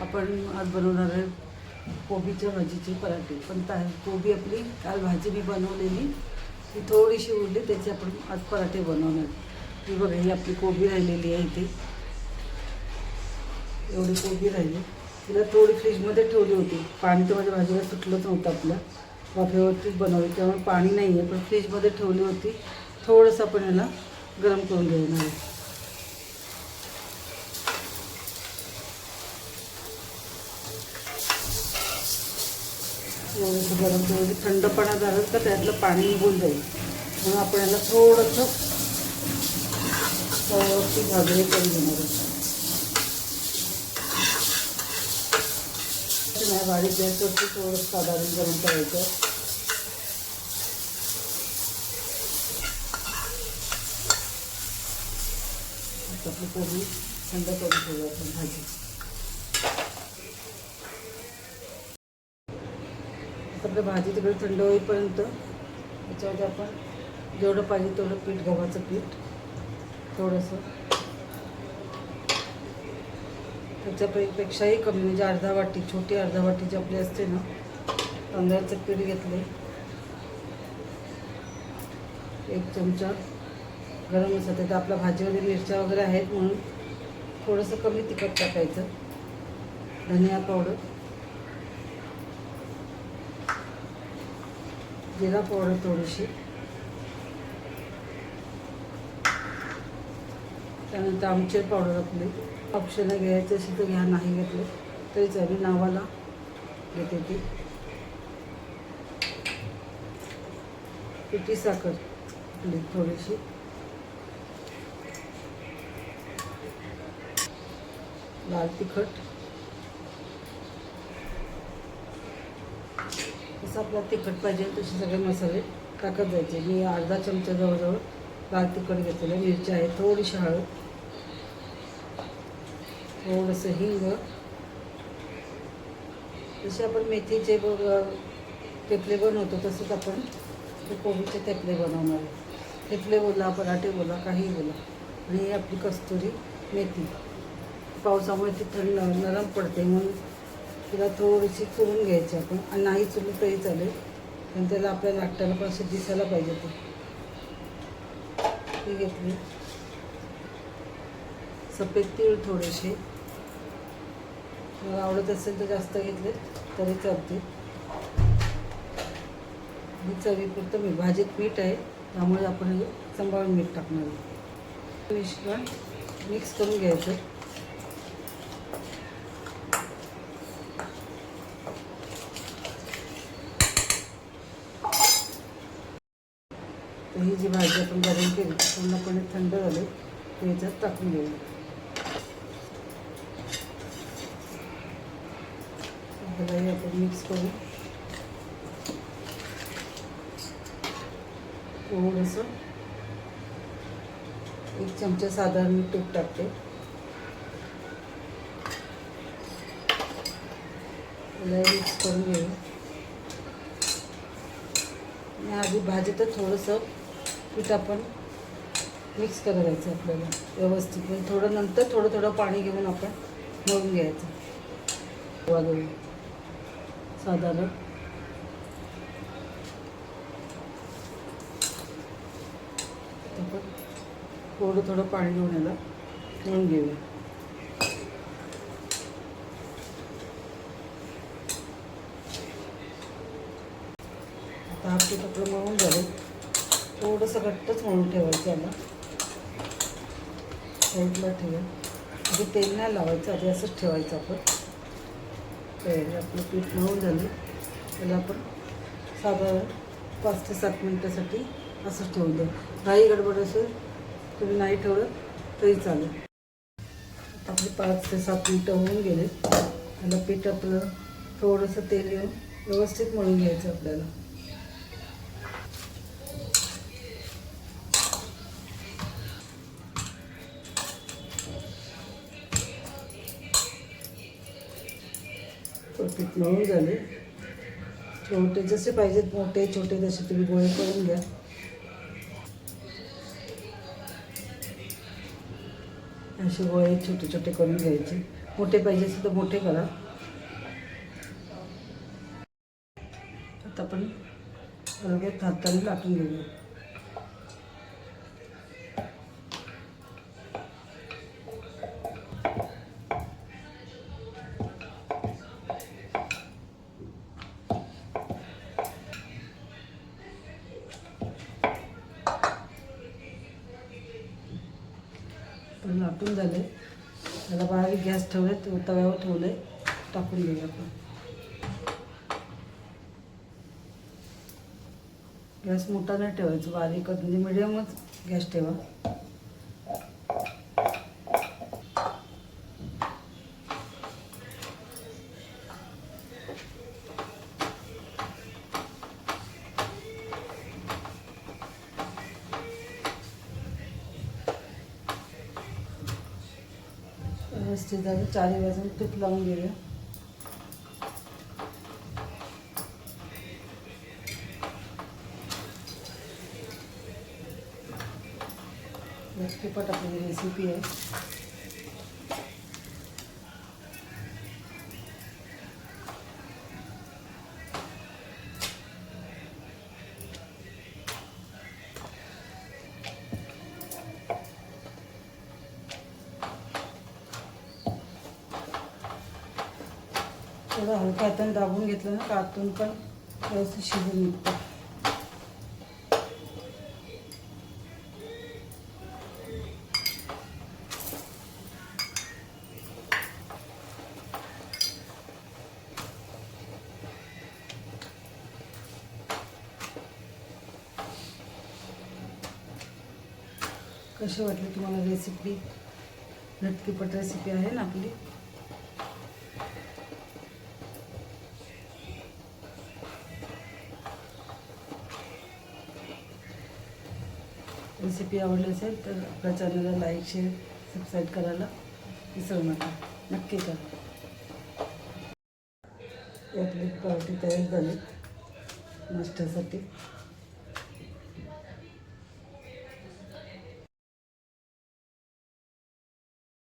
आपण आज बनवणार आहे कोबीच्या भाजीचे पराठे. पण त्या कोबी आपली काल भाजी मी बनवलेली ती थोडीशी उरली त्याचे आपण आज पराठे बनवणार. ती बघा ही आपली कोबी राहिलेली आहे इथे. एवढी कोबी राहिली. तिला थोडी फ्रीजमध्ये ठेवली होती. पाणी तर माझ्या भाजीला सुटलंच नव्हतं आपलं. वाफेवरतीच बनवली त्यामुळे पाणी नाही आहे पण फ्रीजमध्ये ठेवली होती. थोडंसं आपण याला गरम करून घेणार आहे. एवढंसं गरम म्हणजे थंडपणा झालं तर त्यातलं पाणी निघून जाईल म्हणून आपण याला थोडंसं व्यवस्थित भाजणी करून घेणार आहोत नाही बारीक गॅसवरती थोडं साधारण गरम करायचं आपली कोबी थंड करून ठेवूया आपण भाजी. आपलं भाजी तिकडे थंड होईपर्यंत त्याच्यामध्ये आपण जेवढं पाहिजे तेवढं पीठ गव्हाचं पीठ थोडंसं. त्याच्यापेक्षाही कमी म्हणजे अर्धा वाटी छोटी अर्धा वाटी जी आपली असते ना तांदळाचं पीठ घेतले. एक चमचा गरम मसाला त्यात आपल्या भाजीमध्ये मिरच्या वगैरे आहेत म्हणून थोडंसं कमी तिखट टाकायचं. धनिया पावडर. जिरा पावडर थोडीशी. त्यानंतर आमचे पावडर आपली. ऑप्शन घ्यायचे असेल तर घ्या नाही घेतले तरीच आम्ही नावाला घेते ती. पिठी साखर आपली थोडीशी. लाल तिखट. जसं आपल्याला तिखट पाहिजे तसे सगळे मसाले टाकत जायचे. मी अर्धा चमचा जवळजवळ लाल तिखट घेतलेलं मिरची आहे थोडीशी हळद थोडंसं हिंग. जसे आपण मेथीचे बघ तेपले बनवतो तसंच आपण ते कोबीचे तेपले बनवणार तेपले बोला पराठे बोला काहीही बोला. आणि आपली कस्तुरी मेथी. पावसामुळे ती थंड नरम पडते म्हणून तिला थोडीशी चुरून घ्यायची आपण आणि नाही चुरली तरी चालेल. पण त्याला आपल्याला लाकटाला पण असं दिसायला पाहिजे ते. घेतली. सफेद तीळ थोडेसे. मला आवडत असेल तर जास्त घेतले तरी चालते चवी चवीपुरतं मी भाजीत मीठ आहे त्यामुळे आपण हे सांभाळून मीठ टाकणार मिश्रण मिक्स करून घ्यायचं. तर ही जी भाजी आपण गरम केली पूर्णपणे थंड झाली ते याच्यात टाकून देऊ. आपण मिक्स करू थोडंसं एक चमचा साधारण मी तूप टाकते. मिक्स करून घेऊ. आणि आधी तर थोडंसं पीठ आपण मिक्स करायचं आपल्याला व्यवस्थित. म्हणजे थोडं नंतर थोडं थोडं पाणी घेऊन आपण मळून घ्यायचं. गोळा साधारण. आपण थोडं थोडं पाणी घेऊन याला मळून घेऊया. आता हा पीठ आपलं थोडंसं घट्टच म्हणून ठेवायचं याला साईडला ठेवा म्हणजे तेल नाही लावायचं आधी असंच ठेवायचं आपण. तर आपलं पीठ मळून झालं. त्याला आपण साधारण पाच ते सात मिनटासाठी असंच ठेवून द्या घाई गडबड असेल तुम्ही नाही ठेवलं तरी चालेल. आता आपली पाच ते सात मिनटं होऊन गेले. त्याला पीठ आपलं थोडंसं तेल येऊन व्यवस्थित मळून घ्यायचं आपल्याला. पीठ मळून झाले. छोटे जसे पाहिजेत मोठे छोटे तसे तुम्ही गोळे करून घ्या. असे गोळे छोटे छोटे करून घ्यायचे. मोठे पाहिजे असेल तर मोठे करा. आता आपण हाताने लाटून घेऊया. लाटून झाले. त्याला बारीक गॅस ठेवले ते तव्यावर ठेवले. टाकून घेऊया आपण. गॅस मोठा नाही ठेवायचा बारीकच म्हणजे मिडियमच गॅस ठेवा. व्यवस्थित झालं चारी बाजून तूप लावून घेऊया तिखट आपली रेसिपी आहे. थोडं हलका हाताने दाबून घेतलं ना का आतून पण व्यवस्थित शिजून निघतं. कशी वाटली तुम्हाला रेसिपी नटकीपट रेसिपी आहे ना आपली? रेसिपी आवडली असेल तर आपल्या चॅनलला लाईक शेअर सबस्क्राईब करायला विसरू नका. नक्की करा. आपली पार्टी तयार झाली. नाश्त्यासाठी.